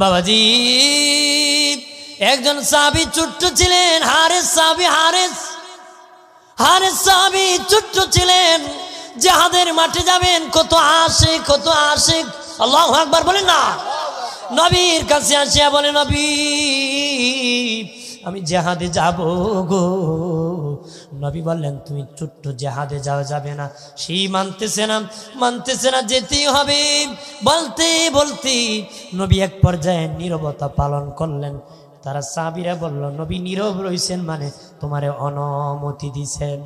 বাবাজি, একজন সাবি ছোট্ট ছিলেন, হারেস সাবি হারেস হারেস সাবি ছোট্ট ছিলেন। জাহাদের মাঠে যাবেন, কত আসে কত আসে আল্লাহ আকবার বলেন না। নবীর কাছে আসিয়া বলে, নবী, আমি জেহাদে যাব গো। নবী বললেন, তুমি ছোট্ট জেহাদে যাওয়া যাবে না। সেই মানতেছে না মানতেছে না, যেতেই হবে। বলতে বলতে নবী এক পর্যায়ে নীরবতা পালন করলেন। তারা সাবিরা বলল, নবী নীরব রইছেন মানে তোমারে অনুমতি দিছেন।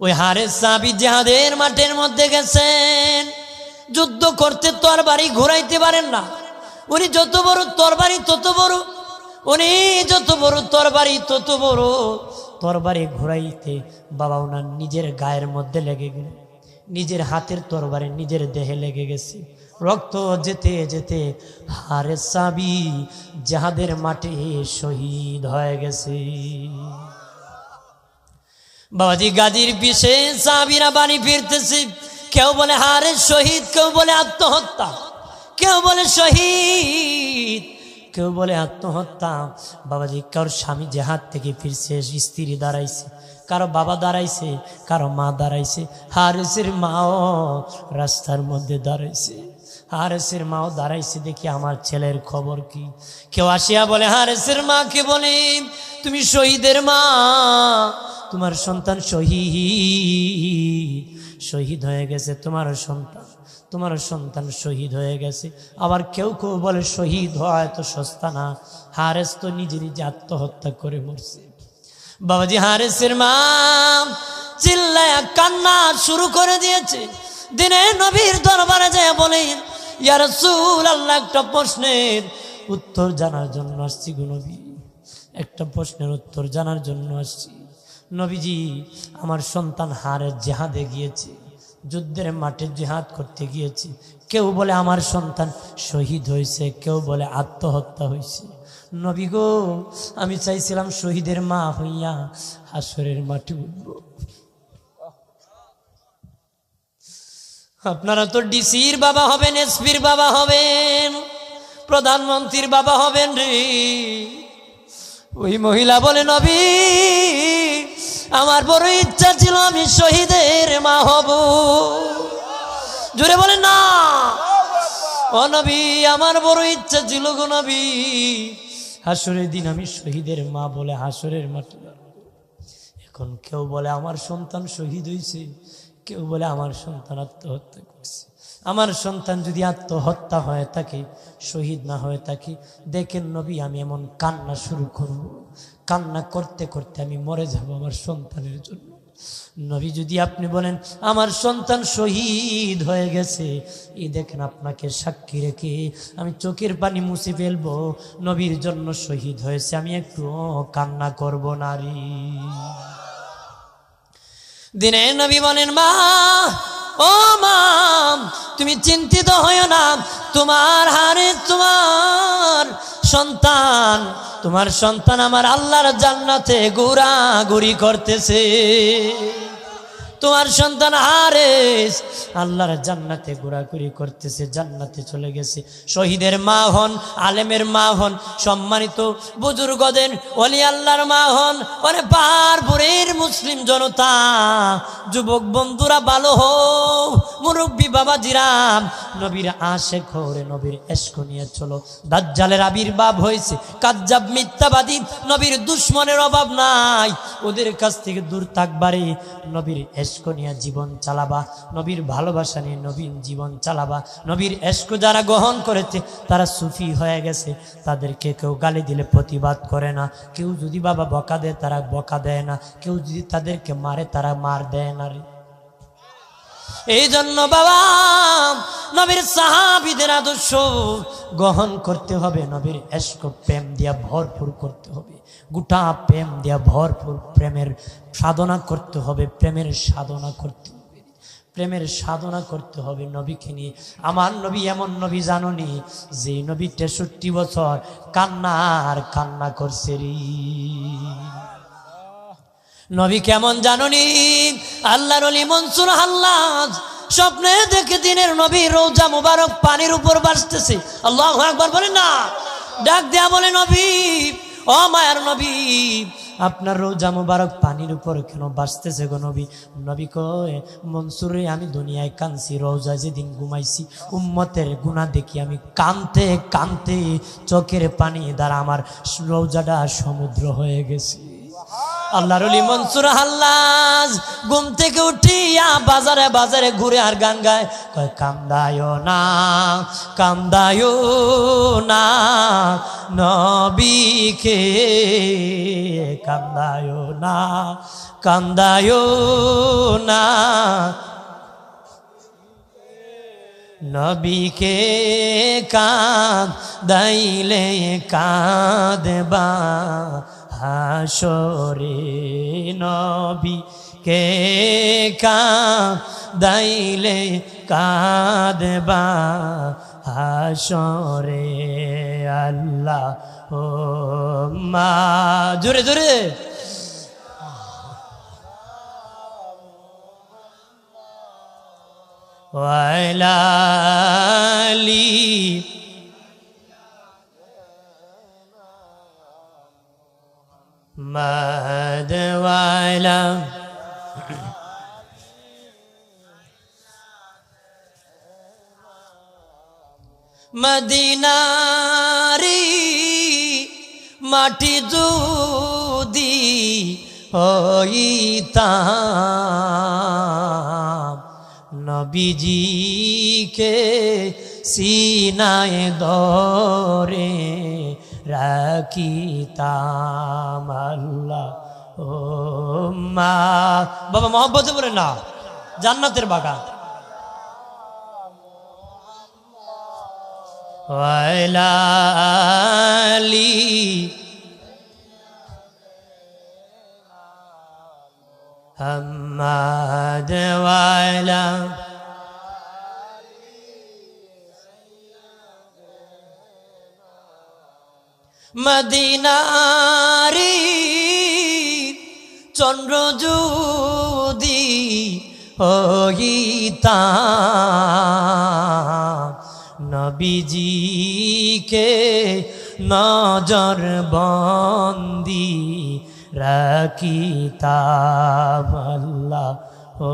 ওই হারে সাবি জেহাদের মাঠের মধ্যে গেছেন। যুদ্ধ করতে তরবারি ঘুরাইতে পারেন না। উনি যত বড় তরবারি, তত বড়। উনি যত বড় তরবারি, তত বড় তরবারি ঘুরাইতে বাবা ওনার নিজের গায়ের মধ্যে লেগে গেল। নিজের হাতের তরবারে নিজের দেহে লেগে গেছে। রক্ত যেতে যেতে হারে সাবি যাহাদের মাঠে শহীদ হয়ে গেছে। বাবাজি গাজীর পিছে সাবিরা বাড়ি ফিরতেছে। কেউ বলে হারে শহীদ, কেউ বলে আত্মহত্যা। কেউ বলে শহীদ। কেউ বলে আত্মহত্যা, বাবাজি, কারোর স্বামী যে হাত থেকে ফিরছে, স্ত্রী দাঁড়াইছে, কারও বাবা দাঁড়াইছে, কারও মা দাঁড়াইছে, হারেসের মাও রাস্তার মধ্যে দাঁড়াইছে, হারেসের মাও দাঁড়াইছে দেখি আমার ছেলের খবর কি। কেউ আসিয়া বলে, হারেসের মাকে বলে, তুমি শহীদের মা, তোমার সন্তান শহীদ শহীদ হয়ে গেছে তোমার সন্তান। তোমার সন্তান শহীদ হয়ে গেছে। আবার কেউ কেউ বলে শহীদ হয় তো সস্তা না। হারেস তো নিজে নিজে আত্মহত্যা করে মরছে। বাবাজি হারেসের মা চিল্লায় কান্না শুরু করে দিয়েছে। দিনে নবীর দরবারে যায় বলেন ইয়ার সুল আল্লাহ একটা প্রশ্নের উত্তর জানার জন্য আসছি গো নবী। একটা প্রশ্নের উত্তর জানার জন্য আসছি। নবীজি, আমার সন্তান হারের জেহাদে গিয়েছে। যুদ্ধের মাঠে জেহাদ করতে গিয়েছি। কেউ বলে আমার সন্তান শহীদ হয়েছে, কেউ বলে আত্মহত্যা হয়েছে। নবী গো, আমি চাইছিলাম শহীদের মা হইয়া হাসরের মাঠে উঠব। আপনারা তো ডিসির বাবা হবেন, এসপির বাবা হবেন, প্রধানমন্ত্রীর বাবা হবেন রে। ওই মহিলা বলে, নবী আমার বড় ইচ্ছা ছিল আমি শহীদের মা হব। জোরে বলে না। ও নবী, আমার বড় ইচ্ছা ছিল গো নবী, হাসরের দিন আমি শহীদের মা বলে হাসরের মাঠে এখন কেউ বলে আমার সন্তান শহীদ হয়েছে, কেউ বলে আমার সন্তান আত্মহত্যা করছে। আমার সন্তান যদি আত্মহত্যা হয়ে থাকে, শহীদ না হয়ে থাকে, দেখেন নবী, আমি এমন কান্না শুরু করব। কান্না করতে করতে আমি মরে যাব আমার সন্তানের জন্য। নবী যদি আপনি বলেন, আমার সন্তান শহীদ হয়ে গেছে। এই দেখেন আপনাকে সাক্ষী রেখে আমি চোখের পানি মুছে ফেলব, নবীর জন্য শহীদ হয়েছে। আমি একটু কান্না করব নারী দিনে নবী বলেন, মা, ও মা, তুমি চিন্তিত হইও না। তোমার হারে তোমার সন্তান, তোমার সন্তান আমার আল্লাহর জান্নাতে ঘোরাঘুরি করতেছে। তোমার সন্তান হারেস, আল্লাহর জান্নাতে ঘোরাঘুরি করতেছে, জান্নাতে চলে গেছে। শহীদের মা হন, আলেমের মা হন, সম্মানিত বুজুর্গদের অলি আল্লাহর মা হন, ওরে পারপুরের মুসলিম জনতা, যুবক বন্ধুরা ভালো হোক। মুরব্বী বাবা জিরাম নবীর আশে ঘরে নবীর এস্ক নিয়ে চলো। দাজ্জালের আবির্ভাব হয়েছে, কাজ্জাব মিথ্যাবাদী, নবীর দুশ্মনের অভাব নাই। ওদের কাছ থেকে দূর থাকবারে নবীর এস্ক নিয়ে জীবন চালাবা। নবীর ভালোবাসা নিয়ে নবীন জীবন চালাবা। নবীর এস্ক যারা গ্রহণ করেছে, তারা সুফি হয়ে গেছে। তাদেরকে কেউ গালি দিলে প্রতিবাদ করে না। কেউ যদি বাবা বকা দেয়, তারা বকা দেয় না। কেউ যদি তাদেরকে মারে, তারা মার দেয় না রে। এই জন্য বাবা, নবীর সাহাবিদের আদর্শ গ্রহণ করতে হবে। নবীর এস্ক প্রেম দিয়া ভরপুর করতে হবে। গোটা প্রেম দিয়া ভরপুর প্রেমের সাধনা করতে হবে, প্রেমের সাধনা করতে হবে। প্রেমের সাধনা করতে হবে নবীকে নিয়ে। আমার নবী এমন নবী জাননি যে নবী তেষট্টি বছর কান্না আর কান্না করছে রে। নবী কেমন জাননি? আল্লাহর অলি মনসুর হাল্লাজ স্বপ্নে দেখে দিনের নবী রোজা মুবারক পানির উপর বাঁচতেছে। আল্লাহ একবার বলেন না। ডাক দেয়া বলে, নবী, ও মায়ার নবী, আপনার রোজা মুবারক পানির উপর কেন বাসতেছে গো নবী? নবী কয়, মনসুরে, আমি দুনিয়ায় কানছি রোজা যেদিন ঘুমাইছি, উম্মতের গুণা দেখি আমি কানতে কানতে চোখের পানি দ্বারা আমার রোজাটা সমুদ্র হয়ে গেছে। আল্লাহর অলি মনসুর হাল্লাজ, ঘুম থেকে উঠিয়া বাজারে বাজারে ঘুরে আর গান গায়। কয়, কান্দায় না কান্দায় না নবীকে কান্দায় না কান্দায় না নবীকে কাঁদ, দাইলে কাঁদবা। হাসরে নবী কে কাঁদাইলে কাঁদবা? হাসরে আল্লাহ ও মা। জোরে জোরে। ওয়াইলালি মদওয়ালা মদিনারি মাটি যদি হইতাম নবীজিকে সিনায় দরে রাখিতাম ও মা। বাবা মোহাম্মত বলে না জান্নাতের বাগান। ওয়াইলালি। হাম্মাদ ওয়াইলা। মদিনারি চন্দ্র যদি হইতা নবীজিকে নজর বন্দি রাখিতাম আল্লাহ ও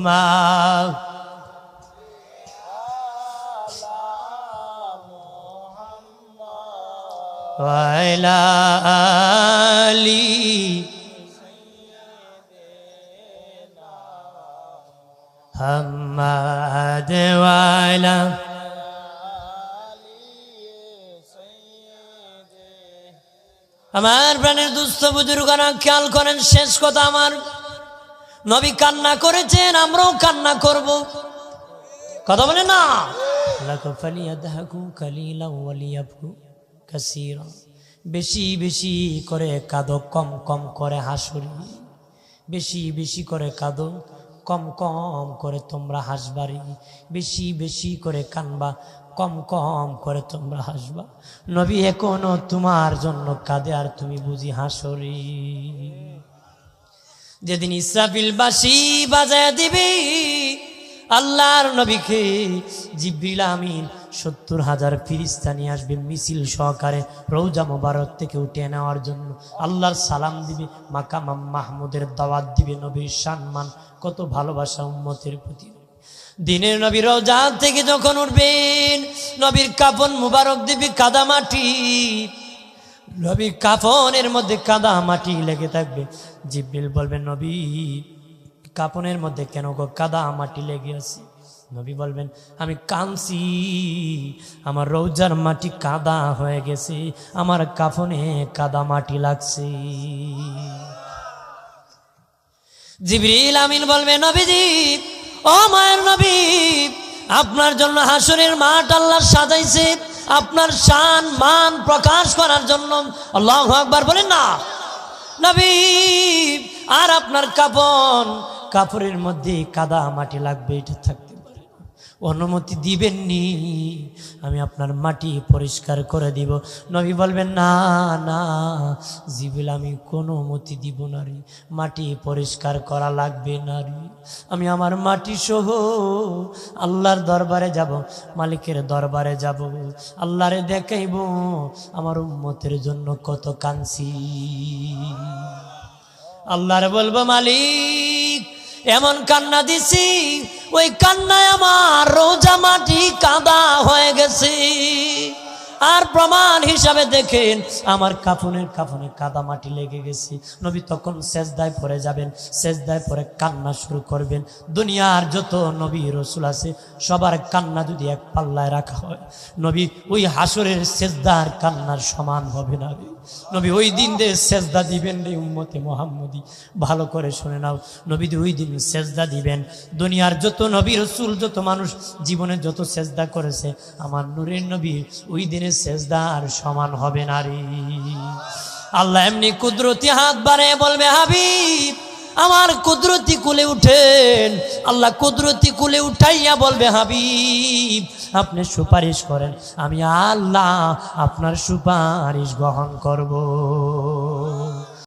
মা আলি হাম্মাদ আমার প্রাণের দুস্থ বুজুর্গরা খেয়াল করেন, শেষ কথা আমার। নবী কান্না করেছেন, আমরাও কান্না করব। কথা বলে না? কালিলা ওয়ালিয়াবু কাসিরা। বেশি বেশি করে কাঁদো, কম কম করে হাসুরি। বেশি বেশি করে কাঁদো, কম কম করে তোমরা হাসবারি। বেশি বেশি করে কানবা, কম কম করে তোমরা হাসবা। নবী এখনও তোমার জন্য কাঁদে আর তুমি বুঝি হাসরি। যেদিন ইসরাফিল বাসি বাজায় দিবি, আল্লাহর নবীকে জিব্রিল আমিন সত্তর হাজার ফিরিস্তা নিয়ে আসবে মিছিল সহকারে রৌজা মোবারক থেকে উঠে নেওয়ার জন্য। আল্লাহর সালাম দিবে, মাকামাম মাহমুদের দাওয়াত দিবে নবীর সম্মান। কত ভালোবাসা উম্মতের প্রতি। দিনের নবী রোজা থেকে যখন উঠবেন, নবীর কাপন মুবারক দিবি কাদা মাটি। নবীর কাফনের মধ্যে কাদা মাটি লেগে থাকবে। জিব্রিল বলবেন নবী কাপনের মধ্যে কেন গো কাদা মাটি লেগে আছে? নবী বলবেন, আমি কাঁদছি, আমার রৌজার মাটি কাদা হয়ে গেছে, আমার কাফনে কাদা মাটি লাগছে। জিবরিল আমিন বলবে নবীজি, ও মায়ের নবী, আপনার জন্য হাসনের মাঠ আল্লাহ সাজাইছে, আপনার শান মান প্রকাশ করার জন্য। আল্লাহ আকবার বলেন না। নবী, আর আপনার কাপন কাপড়ের মধ্যে কাদা মাটি লাগবে, এটা না। অনুমতি দিবেননি, আমি আপনার মাটি পরিষ্কার করে দিব। নবী বলবেন, না না জিবিল আমি কোনো অনুমতি দিব না রে। মাটি পরিষ্কার করা লাগবে না রে। আমি আমার মাটি সহ আল্লাহর দরবারে যাব, মালিকের দরবারে যাব, আল্লাহরে দেখাইব আমার উম্মতের জন্য কত কাঁদছি। আল্লাহরে বলব, মালিক, এমন কান্না দিছি ওই কান্নায় আমার রোজা মাটি কাদা হয়ে গেছে। আর প্রমাণ হিসাবে দেখেন, আমার কাফনের কাফনে কাদা মাটি লেগে গেছে। নবী তখন সেজদায় পরে যাবেন, সেজদায় পরে কান্না শুরু করবেন। দুনিয়ার যত নবী রসুল আছে, সবার কান্না যদি এক পাল্লায় রাখা হয়, নবী ওই হাসরের সেজদার কান্নার সমান হবে না। নবী, ওই দিন দে সেজদা দিবেন রে উম্মতে মোহাম্মদী। ভালো করে শুনে নাও। নবী ওই দিন সেজদা দিবেন। দুনিয়ার যত নবী, রসুল, যত মানুষ জীবনে যত সেজদা করেছে, আমার নূরের নবী ওই দিনে সেজদা আর সমান হবে না রে। আল্লাহ এমনি কুদরতি হাত বাড়ে বলবে, হাবিব, আমার কুদরতি কুলে উঠেন। আল্লাহ কুদরতি কুলে উঠাইয়া বলবে, হাবিব আপনি সুপারিশ করেন আমি আল্লাহ আপনার সুপারিশ গ্রহণ করব।